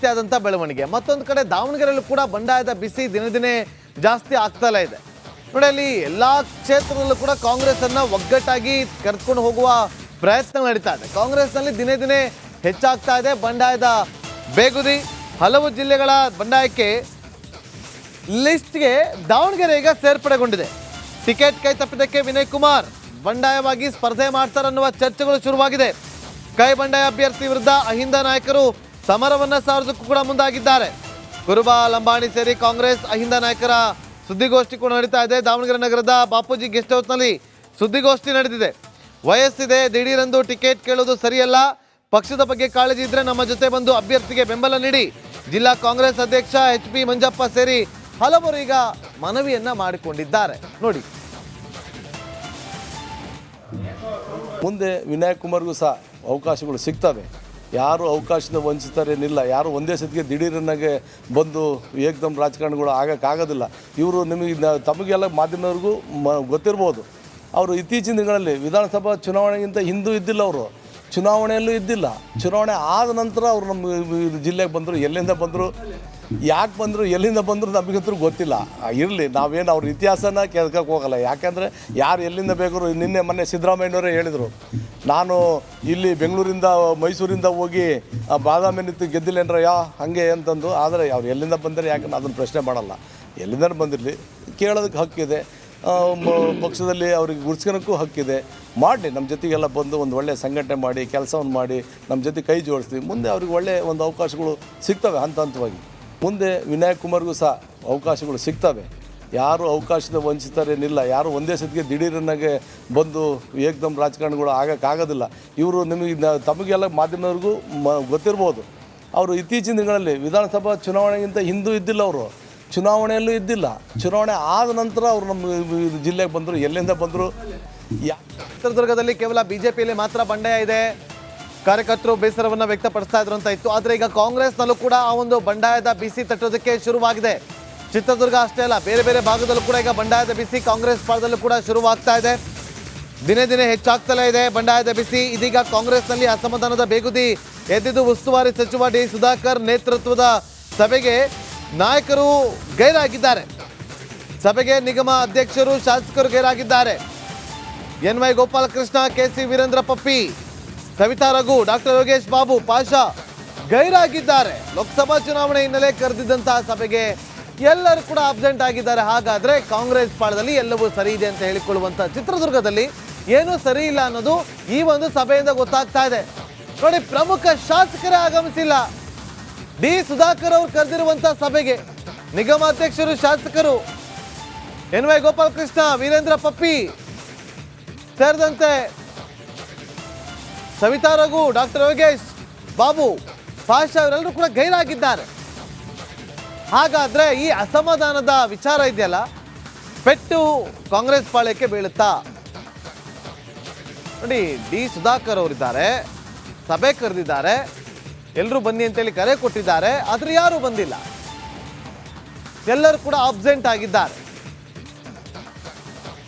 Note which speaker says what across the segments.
Speaker 1: ರೀತಿಯಾದಂಥ ಬೆಳವಣಿಗೆ. ಮತ್ತೊಂದು ಕಡೆ ದಾವಣಗೆರೆಯಲ್ಲೂ ಕೂಡ ಬಂಡಾಯದ ಬಿಸಿ ದಿನ ದಿನೇ ಜಾಸ್ತಿ ಆಗ್ತಲೇ ಇದೆ. ನೋಡಿ, ಅಲ್ಲಿ ಎಲ್ಲ ಕ್ಷೇತ್ರದಲ್ಲೂ ಕೂಡ ಕಾಂಗ್ರೆಸ್ ಅನ್ನ ಒಗ್ಗಟ್ಟಾಗಿ ಕರೆದುಕೊಂಡು ಹೋಗುವ ಪ್ರಯತ್ನ ನಡೀತಾ ಇದೆ. ಕಾಂಗ್ರೆಸ್ನಲ್ಲಿ ದಿನೇ ದಿನೇ ಹೆಚ್ಚಾಗ್ತಾ ಇದೆ ಬಂಡಾಯದ ಬೇಗುದಿ. ಹಲವು ಜಿಲ್ಲೆಗಳ ಬಂಡಾಯಕ್ಕೆ ಲಿಸ್ಟ್ಗೆ ದಾವಣಗೆರೆ ಈಗ ಸೇರ್ಪಡೆಗೊಂಡಿದೆ. ಟಿಕೆಟ್ ಕೈ ತಪ್ಪಿದ್ದಕ್ಕೆ ವಿನಯ್ ಕುಮಾರ್, ಬಂಡಾಯವಾಗಿ ಸ್ಪರ್ಧೆ ಮಾಡ್ತಾರನ್ನುವ ಚರ್ಚೆಗಳು ಶುರುವಾಗಿದೆ. ಕೈ ಬಂಡಾಯ ಅಭ್ಯರ್ಥಿ ವಿರುದ್ಧ ಅಹಿಂದ ನಾಯಕರು ಸಮರವನ್ನ ಸಾರಿಸೋಕ್ಕೂ ಕೂಡ ಮುಂದಾಗಿದ್ದಾರೆ. ಗುರುಬಾ ಲಂಬಾಣಿ ಸೇರಿ ಕಾಂಗ್ರೆಸ್ ಅಹಿಂದ ನಾಯಕರ ಸುದ್ದಿಗೋಷ್ಠಿ ಕೂಡ ನಡೀತಾ ಇದೆ. ದಾವಣಗೆರೆ ನಗರದ ಬಾಪೂಜಿ ಗೆಸ್ಟ್ ಹೌಸ್ನಲ್ಲಿ ಸುದ್ದಿಗೋಷ್ಠಿ ನಡೆದಿದೆ. ವಯಸ್ಸಿದೆ, ದಿಢೀರಂದು ಟಿಕೆಟ್ ಕೇಳೋದು ಸರಿಯಲ್ಲ. ಪಕ್ಷದ ಬಗ್ಗೆ ಕಾಳಜಿ ಇದ್ರೆ ನಮ್ಮ ಜೊತೆ ಬಂದು ಅಭ್ಯರ್ಥಿಗೆ ಬೆಂಬಲ ನೀಡಿ. ಜಿಲ್ಲಾ ಕಾಂಗ್ರೆಸ್ ಅಧ್ಯಕ್ಷ ಎಚ್ ಪಿ ಮಂಜಪ್ಪ ಸೇರಿ ಹಲವರು ಈಗ ಮನವಿಯನ್ನ ಮಾಡಿಕೊಂಡಿದ್ದಾರೆ. ನೋಡಿ.
Speaker 2: ಮುಂದೆ ವಿನಯ್ ಕುಮಾರ್ಗೂ ಸಹ ಅವಕಾಶಗಳು ಸಿಗ್ತವೆ. ಯಾರು ಅವಕಾಶದ ವಂಚಿತರೇನಿಲ್ಲ, ಯಾರು ಒಂದೇ ಸತಿಗೆ ದಿಢೀರನ್ನಾಗೆ ಬಂದು ಏಕದಮ್ ರಾಜಕಾರಣಿಗಳು ಆಗೋಕ್ಕಾಗೋದಿಲ್ಲ. ಇವರು ನಿಮಗೆ ತಮಗೆಲ್ಲ ಮಾಧ್ಯಮದವ್ರಿಗೂ ಮ, ಗೊತ್ತಿರ್ಬೋದು. ಅವರು ಇತ್ತೀಚಿನ ದಿನಗಳಲ್ಲಿ ವಿಧಾನಸಭಾ ಚುನಾವಣೆಗಿಂತ ಹಿಂದೂ ಇದ್ದಿಲ್ಲ ಅವರು. ಚುನಾವಣೆಯಲ್ಲೂ ಇದ್ದಿಲ್ಲ. ಚುನಾವಣೆ ಆದ ನಂತರ ಅವರು ನಮ್ಮ ಜಿಲ್ಲೆಗೆ ಬಂದರು, ಎಲ್ಲಿಂದ ಬಂದರು. ಯಾಕೆ ಬಂದರು, ಎಲ್ಲಿಂದ ಬಂದರು ನಮಗಂತೂ ಗೊತ್ತಿಲ್ಲ. ಇರಲಿ, ನಾವೇನು ಅವ್ರ ಇತಿಹಾಸನ ಕೆದಕಕ್ಕೆ ಹೋಗಲ್ಲ. ಯಾಕೆಂದರೆ ಯಾರು ಎಲ್ಲಿಂದ ಬೇಕಾದ್ರು ನಿನ್ನೆ ಮೊನ್ನೆ ಸಿದ್ದರಾಮಯ್ಯನವರೇ ಹೇಳಿದರು. ನಾನು ಇಲ್ಲಿ ಬೆಂಗಳೂರಿಂದ, ಮೈಸೂರಿಂದ ಹೋಗಿ ಬಾದಾಮಿ ನಿಂತು ಗೆದ್ದಿಲ್ಲೇನ್ರಯ್ಯ ಹಾಗೆ ಅಂತಂದು. ಆದರೆ ಅವ್ರು ಎಲ್ಲಿಂದ ಬಂದರೆ ಯಾಕಂದ್ರೆ ನಾನು ಅದನ್ನು ಪ್ರಶ್ನೆ ಮಾಡಲ್ಲ. ಎಲ್ಲಿಂದ ಬಂದಿರಲಿ ಕೇಳೋದಕ್ಕೆ ಹಕ್ಕಿದೆ. ಪಕ್ಷದಲ್ಲಿ ಅವ್ರಿಗೆ ಗುರ್ಸ್ಕೊಳಕ್ಕೂ ಹಕ್ಕಿದೆ. ಮಾಡಿ ನಮ್ಮ ಜೊತೆಗೆಲ್ಲ ಬಂದು ಒಂದು ಒಳ್ಳೆಯ ಸಂಘಟನೆ ಮಾಡಿ ಕೆಲಸವನ್ನು ಮಾಡಿ ನಮ್ಮ ಜೊತೆ ಕೈ ಜೋಡಿಸ್ತೀವಿ ಮುಂದೆ ಅವ್ರಿಗೆ ಒಳ್ಳೆಯ ಒಂದು ಅವಕಾಶಗಳು ಸಿಗ್ತವೆ ಹಂತ ಹಂತವಾಗಿ ಮುಂದೆ ವಿನಾಯಕ್ ಕುಮಾರ್ಗೂ ಸಹ ಅವಕಾಶಗಳು ಸಿಗ್ತವೆ. ಯಾರು ಅವಕಾಶದ ವಂಚಿತರೇನಿಲ್ಲ, ಯಾರು ಒಂದೇ ಸತಿಗೆ ದಿಢೀರನ್ನಾಗೆ ಬಂದು ಏಕ್ದಮ್ ರಾಜಕಾರಣಿಗಳು ಆಗೋಕ್ಕಾಗೋದಿಲ್ಲ. ಇವರು ನಿಮಗೆ ತಮಗೆಲ್ಲ ಮಾಧ್ಯಮದವ್ರಿಗೂ ಮ, ಗೊತ್ತಿರ್ಬೋದು. ಅವರು ಇತ್ತೀಚಿನ ದಿನಗಳಲ್ಲಿ ವಿಧಾನಸಭಾ ಚುನಾವಣೆಗಿಂತ ಹಿಂದೂ ಇದ್ದಿಲ್ಲ ಅವರು. ಚುನಾವಣೆಯಲ್ಲೂ ಇದ್ದಿಲ್ಲ. ಚುನಾವಣೆ ಆದ ನಂತರ ಅವರು ನಮ್ಮ ಜಿಲ್ಲೆಗೆ ಬಂದರು, ಎಲ್ಲಿಂದ ಬಂದರು. ಯಾ
Speaker 1: ಚಿತ್ರದುರ್ಗದಲ್ಲಿ ಕೇವಲ ಬಿಜೆಪಿಯಲ್ಲಿ ಮಾತ್ರ ಬಂಡಾಯ ಇದೆ. ಕಾರ್ಯಕರ್ತರು ಬೇಸರವನ್ನು ವ್ಯಕ್ತಪಡಿಸ್ತಾ ಇದ್ರು ಅಂತ ಇತ್ತು. ಆದರೆ ಈಗ ಕಾಂಗ್ರೆಸ್ನಲ್ಲೂ ಕೂಡ ಆ ಒಂದು ಬಂಡಾಯದ ಬಿಸಿ ತಟ್ಟೋದಕ್ಕೆ ಶುರುವಾಗಿದೆ. ಚಿತ್ರದುರ್ಗ ಅಷ್ಟೇ ಅಲ್ಲ, ಬೇರೆ ಬೇರೆ ಭಾಗದಲ್ಲೂ ಕೂಡ ಈಗ ಬಂಡಾಯದ ಬಿಸಿ ಕಾಂಗ್ರೆಸ್ ಪಾಳದಲ್ಲೂ ಕೂಡ ಶುರುವಾಗ್ತಾ ಇದೆ. ದಿನೇ ದಿನೇ ಹೆಚ್ಚಾಗ್ತಲೇ ಇದೆ ಬಂಡಾಯದ ಬಿಸಿ. ಇದೀಗ ಕಾಂಗ್ರೆಸ್ನಲ್ಲಿ ಅಸಮಾಧಾನದ ಬೇಗುದಿ. ಎದ್ದಿದ್ದು ಉಸ್ತುವಾರಿ ಸಚಿವ ಡಿ ಸುಧಾಕರ್ ನೇತೃತ್ವದ ಸಭೆಗೆ ನಾಯಕರು ಗೈರಾಗಿದ್ದಾರೆ. ಸಭೆಗೆ ನಿಗಮ ಅಧ್ಯಕ್ಷರು ಶಾಸಕರು ಗೈರಾಗಿದ್ದಾರೆ. N Y Gopalakrishna, K C Veerendra Puppy Savitha Raghu, doctor Yogesh Babu, Pasha ಗೈರಾಗಿದ್ದಾರೆ. Lok Sabha ಚುನಾವಣೆ ಹಿನ್ನೆಲೆ ಕರೆದಿದ್ದಂತಹ ಸಭೆಗೆ ಎಲ್ಲರೂ ಕೂಡ ಅಬ್ಸೆಂಟ್ ಆಗಿದ್ದಾರೆ. ಹಾಗಾದ್ರೆ ಕಾಂಗ್ರೆಸ್ ಪಾಳದಲ್ಲಿ ಎಲ್ಲವೂ ಸರಿ ಇದೆ ಅಂತ ಹೇಳಿಕೊಳ್ಳುವಂತ ಚಿತ್ರದುರ್ಗದಲ್ಲಿ ಏನೂ ಸರಿ ಇಲ್ಲ ಅನ್ನೋದು ಈ ಒಂದು ಸಭೆಯಿಂದ ಗೊತ್ತಾಗ್ತಾ ಇದೆ. ನೋಡಿ, ಪ್ರಮುಖ ಶಾಸಕರೇ ಆಗಮಿಸಿಲ್ಲ. ಡಿ ಸುಧಾಕರ್ ಅವರು ಕರೆದಿರುವಂತಹ ಸಭೆಗೆ ನಿಗಮಾಧ್ಯಕ್ಷರು, ಶಾಸಕರು ಎನ್ ವೈ ಗೋಪಾಲಕೃಷ್ಣ, ವೀರೇಂದ್ರ ಪಪ್ಪಿ ಸೇರಿದಂತೆ ಸವಿತಾ ರಘು, ಡಾಕ್ಟರ್ ಯೋಗೇಶ್, ಬಾಬು, ಪಾಷಾ ಅವರೆಲ್ಲರೂ ಕೂಡ ಗೈರಾಗಿದ್ದಾರೆ. ಹಾಗಾದ್ರೆ ಈ ಅಸಮಾಧಾನದ ವಿಚಾರ ಇದೆಯಲ್ಲ? ಪೆಟ್ಟು ಕಾಂಗ್ರೆಸ್ ಪಾಳ್ಯಕ್ಕೆ ಬೀಳುತ್ತಾ? ನೋಡಿ, ಡಿ ಸುಧಾಕರ್ ಅವರಿದ್ದಾರೆ, ಸಭೆ ಕರೆದಿದ್ದಾರೆ ಎಲ್ಲರೂ ಬನ್ನಿ ಅಂತೇಳಿ ಕರೆ ಕೊಟ್ಟಿದ್ದಾರೆ, ಆದರೆ ಯಾರೂ ಬಂದಿಲ್ಲ. ಎಲ್ಲರೂ ಕೂಡ ಅಬ್ಸೆಂಟ್ ಆಗಿದ್ದಾರೆ.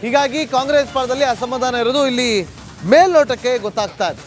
Speaker 1: ಹೀಗಾಗಿ ಕಾಂಗ್ರೆಸ್ ಪಾಳದಲ್ಲಿ ಅಸಮಾಧಾನ ಇರೋದು ಇಲ್ಲಿ ಮೇಲ್ನೋಟಕ್ಕೆ ಗೊತ್ತಾಗ್ತಾ ಇದೆ.